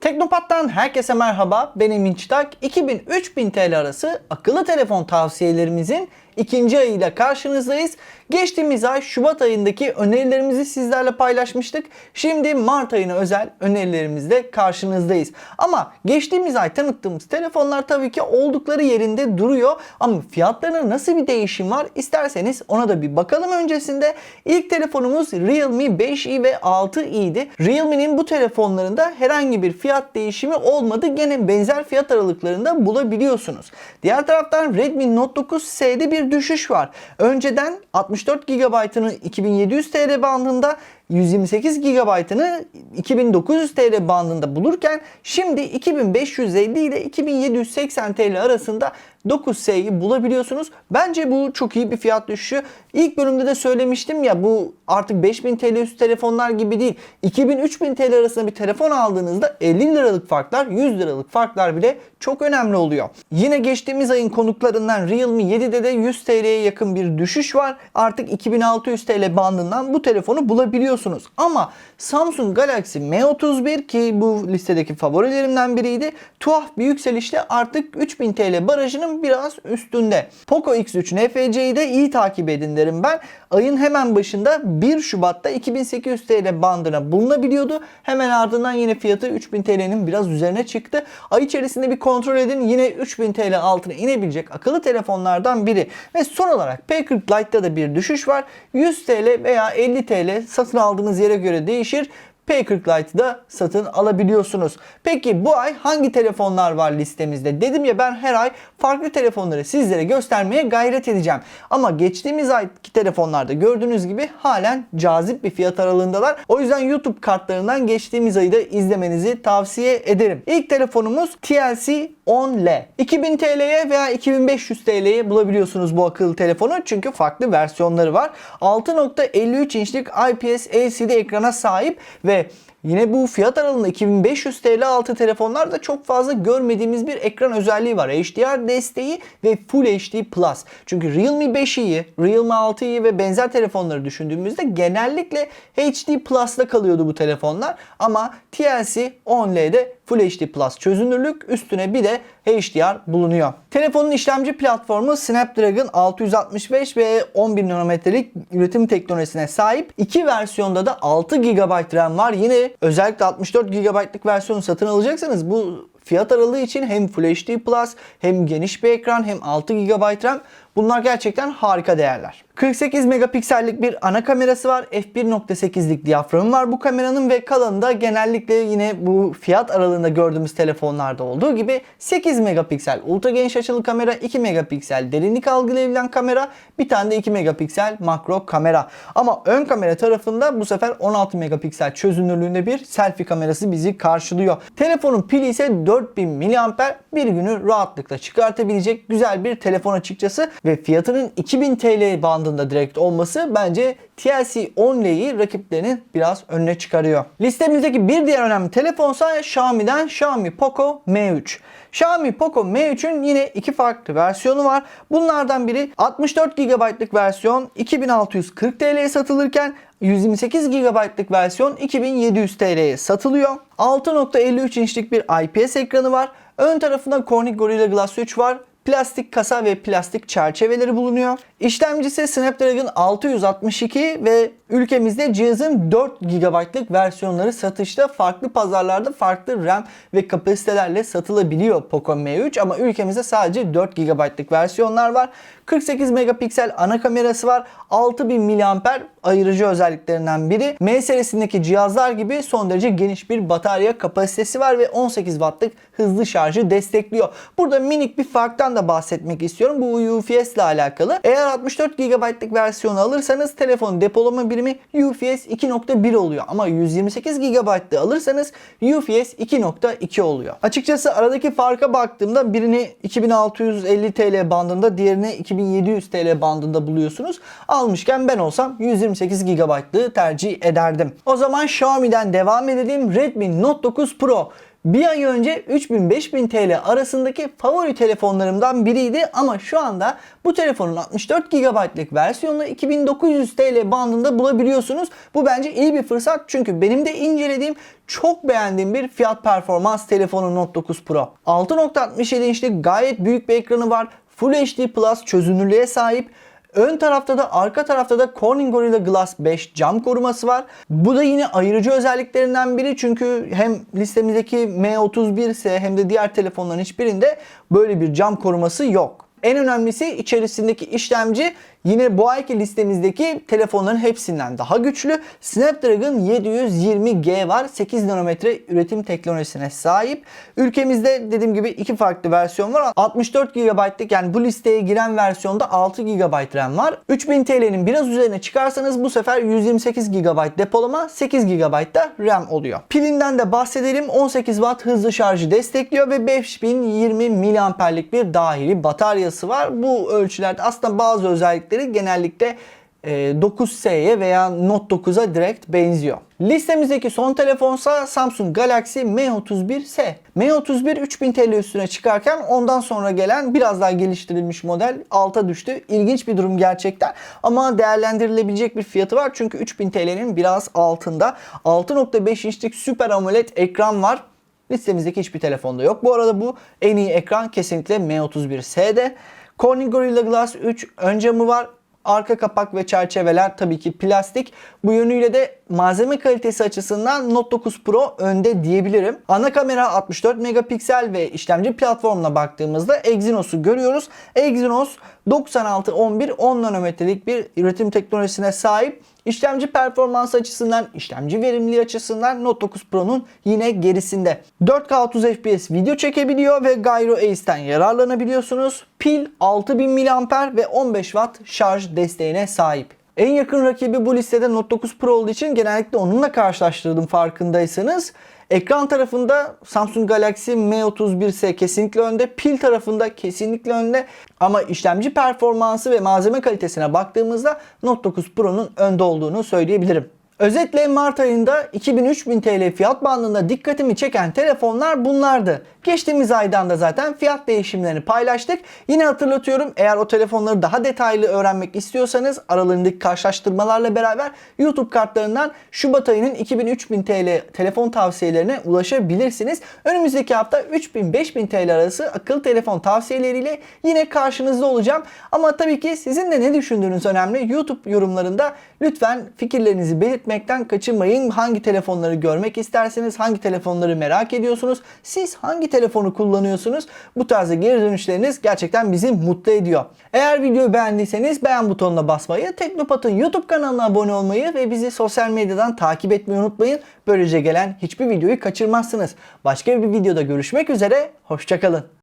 Teknopat'tan herkese merhaba. Ben Emin Çıtak. 2000-3000 TL arası akıllı telefon tavsiyelerimizin ikinci ayıyla karşınızdayız. Geçtiğimiz ay Şubat ayındaki önerilerimizi sizlerle paylaşmıştık. Şimdi Mart ayına özel önerilerimizle karşınızdayız. Ama geçtiğimiz ay tanıttığımız telefonlar tabii ki oldukları yerinde duruyor. Ama fiyatlarında nasıl bir değişim var isterseniz ona da bir bakalım öncesinde. İlk telefonumuz Realme 5i ve 6i'di. Realme'nin bu telefonlarında herhangi bir fiyat değişimi olmadı. Gene benzer fiyat aralıklarında bulabiliyorsunuz. Diğer taraftan Redmi Note 9s'de bir düşüş var. Önceden 64 GB'ını 2700 TL bandında 128 GB'ını 2900 TL bandında bulurken şimdi 2550 ile 2780 TL arasında 9S'yi bulabiliyorsunuz. Bence bu çok iyi bir fiyat düşüşü. İlk bölümde de söylemiştim ya bu artık 5000 TL üstü telefonlar gibi değil. 2000-3000 TL arasında bir telefon aldığınızda 50 liralık farklar 100 liralık farklar bile çok önemli oluyor. Yine geçtiğimiz ayın konuklarından Realme 7'de de 100 TL'ye yakın bir düşüş var. Artık 2600 TL bandından bu telefonu bulabiliyorsunuz. Ama Samsung Galaxy M31 ki bu listedeki favorilerimden biriydi. Tuhaf bir yükselişle artık 3000 TL barajının biraz üstünde. Poco X3 NFC'yi de iyi takip edin derim ben. Ayın hemen başında 1 Şubat'ta 2800 TL bandına bulunabiliyordu. Hemen ardından yine fiyatı 3000 TL'nin biraz üzerine çıktı. Ay içerisinde bir kontrol edin yine 3000 TL altına inebilecek akıllı telefonlardan biri. Ve son olarak P40 Lite'da da bir düşüş var. 100 TL veya 50 TL satın aldığınız yere göre değişir. P40 Lite'ı da satın alabiliyorsunuz. Peki bu ay hangi telefonlar var listemizde? Dedim ya ben her ay farklı telefonları sizlere göstermeye gayret edeceğim. Ama geçtiğimiz ayki telefonlarda gördüğünüz gibi halen cazip bir fiyat aralığındalar. O yüzden YouTube kartlarından geçtiğimiz ayı da izlemenizi tavsiye ederim. İlk telefonumuz TLC 10L. 2000 TL'ye veya 2500 TL'ye bulabiliyorsunuz bu akıllı telefonu. Çünkü farklı versiyonları var. 6.53 inçlik IPS LCD ekrana sahip ve Yine bu fiyat aralığında 2500 TL altı telefonlarda çok fazla görmediğimiz bir ekran özelliği var. HDR desteği ve Full HD Plus. Çünkü Realme 5i'yi, Realme 6i'yi ve benzer telefonları düşündüğümüzde genellikle HD Plus'ta kalıyordu bu telefonlar. Ama TLC 10L'de Full HD Plus çözünürlük üstüne bir de HDR bulunuyor. Telefonun işlemci platformu Snapdragon 665 ve 11 nanometrelik üretim teknolojisine sahip. İki versiyonda da 6 GB RAM var. Yine özellikle 64 GB'lık versiyonu satın alacaksanız bu fiyat aralığı için hem Full HD Plus hem geniş bir ekran hem 6 GB RAM bunlar gerçekten harika değerler. 48 megapiksellik bir ana kamerası var. f1.8'lik diyaframı var bu kameranın ve kalanında genellikle yine bu fiyat aralığında gördüğümüz telefonlarda olduğu gibi 8 megapiksel ultra geniş açılı kamera, 2 megapiksel derinlik algılayabilen kamera, bir tane de 2 megapiksel makro kamera. Ama ön kamera tarafında bu sefer 16 megapiksel çözünürlüğünde bir selfie kamerası bizi karşılıyor. Telefonun pili ise 4000 mAh bir günü rahatlıkla çıkartabilecek güzel bir telefon açıkçası ve fiyatının 2000 TL bandında direkt olması bence TLC 10L'yi rakiplerinin biraz önüne çıkarıyor. Listemizdeki bir diğer önemli telefonsa Xiaomi'den Xiaomi Poco M3. Xiaomi Poco M3'ün yine iki farklı versiyonu var. Bunlardan biri 64 GB'lık versiyon 2640 TL'ye satılırken 128 GB'lık versiyon 2700 TL'ye satılıyor. 6.53 inçlik bir IPS ekranı var. Ön tarafında Corning Gorilla Glass 3 var plastik kasa ve plastik çerçeveleri bulunuyor. İşlemcisi Snapdragon 662 ve ülkemizde cihazın 4 GB'lık versiyonları satışta farklı pazarlarda farklı RAM ve kapasitelerle satılabiliyor Poco M3 ama ülkemizde sadece 4 GB'lık versiyonlar var. 48 megapiksel ana kamerası var. 6000 mAh ayırıcı özelliklerinden biri. M serisindeki cihazlar gibi son derece geniş bir batarya kapasitesi var ve 18 wattlık hızlı şarjı destekliyor. Burada minik bir farktan da bahsetmek istiyorum. Bu UFS ile alakalı. Eğer 64 GB'lık versiyonu alırsanız telefonun depolama birimi UFS 2.1 oluyor. Ama 128 GB'lı alırsanız UFS 2.2 oluyor. Açıkçası aradaki farka baktığımda birini 2650 TL bandında diğerini 2700 TL bandında buluyorsunuz. Almışken ben olsam 128 GB'lığı tercih ederdim. O zaman Xiaomi'den devam edelim. Redmi Note 9 Pro Bir ay önce 3000-5000 TL arasındaki favori telefonlarımdan biriydi ama şu anda bu telefonun 64 GB'lık versiyonunu 2900 TL bandında bulabiliyorsunuz. Bu bence iyi bir fırsat çünkü benim de incelediğim çok beğendiğim bir fiyat performans telefonu Note 9 Pro. 6.67 inçlik gayet büyük bir ekranı var. Full HD Plus çözünürlüğe sahip. Ön tarafta da arka tarafta da Corning Gorilla Glass 5 cam koruması var. Bu da yine ayırıcı özelliklerinden biri çünkü hem listemizdeki M31S hem de diğer telefonların hiçbirinde böyle bir cam koruması yok. En önemlisi içerisindeki işlemci yine bu ayki listemizdeki telefonların hepsinden daha güçlü. Snapdragon 720G var. 8 nanometre üretim teknolojisine sahip. Ülkemizde dediğim gibi iki farklı versiyon var. 64 GB'lık yani bu listeye giren versiyonda 6 GB RAM var. 3000 TL'nin biraz üzerine çıkarsanız bu sefer 128 GB depolama, 8 GB da RAM oluyor. Pilinden de bahsedelim. 18 Watt hızlı şarjı destekliyor ve 5020 mAh'lik bir dahili bataryası var. Bu ölçülerde aslında bazı özellikleri genellikle 9S'ye veya Note 9'a direkt benziyor. Listemizdeki son telefonsa Samsung Galaxy M31S. M31 3000 TL üstüne çıkarken ondan sonra gelen biraz daha geliştirilmiş model alta düştü. İlginç bir durum gerçekten ama değerlendirilebilecek bir fiyatı var çünkü 3000 TL'nin biraz altında. 6.5 inçlik Super AMOLED ekran var. Listemizdeki hiçbir telefonda yok. Bu arada bu en iyi ekran kesinlikle M31S'de. Corning Gorilla Glass 3 ön camı var. Arka kapak ve çerçeveler tabii ki plastik. Bu yönüyle de malzeme kalitesi açısından Note 9 Pro önde diyebilirim. Ana kamera 64 megapiksel ve işlemci platformuna baktığımızda Exynos'u görüyoruz. Exynos 9611 10 nanometrelik bir üretim teknolojisine sahip. İşlemci performans açısından, işlemci verimliliği açısından Note 9 Pro'nun yine gerisinde. 4K 30 FPS video çekebiliyor ve Gyro Ace'ten yararlanabiliyorsunuz. Pil 6000 mAh ve 15 Watt şarj desteğine sahip. En yakın rakibi bu listede Note 9 Pro olduğu için genellikle onunla karşılaştırdım farkındaysanız. Ekran tarafında Samsung Galaxy M31S kesinlikle önde. Pil tarafında kesinlikle önde. Ama işlemci performansı ve malzeme kalitesine baktığımızda Note 9 Pro'nun önde olduğunu söyleyebilirim. Özetle Mart ayında 2000-3000 TL fiyat bandında dikkatimi çeken telefonlar bunlardı. Geçtiğimiz aydan da zaten fiyat değişimlerini paylaştık. Yine hatırlatıyorum eğer o telefonları daha detaylı öğrenmek istiyorsanız aralarındaki karşılaştırmalarla beraber YouTube kartlarından Şubat ayının 2000-3000 TL telefon tavsiyelerine ulaşabilirsiniz. Önümüzdeki hafta 3000-5000 TL arası akıllı telefon tavsiyeleriyle yine karşınızda olacağım. Ama tabii ki sizin de ne düşündüğünüz önemli. YouTube yorumlarında lütfen fikirlerinizi belirtmekten kaçınmayın. Hangi telefonları görmek isterseniz, hangi telefonları merak ediyorsunuz, siz hangi telefonu kullanıyorsunuz? Bu tarzda geri dönüşleriniz gerçekten bizi mutlu ediyor. Eğer videoyu beğendiyseniz beğen butonuna basmayı, Teknopat'ın YouTube kanalına abone olmayı ve bizi sosyal medyadan takip etmeyi unutmayın. Böylece gelen hiçbir videoyu kaçırmazsınız. Başka bir videoda görüşmek üzere, hoşçakalın.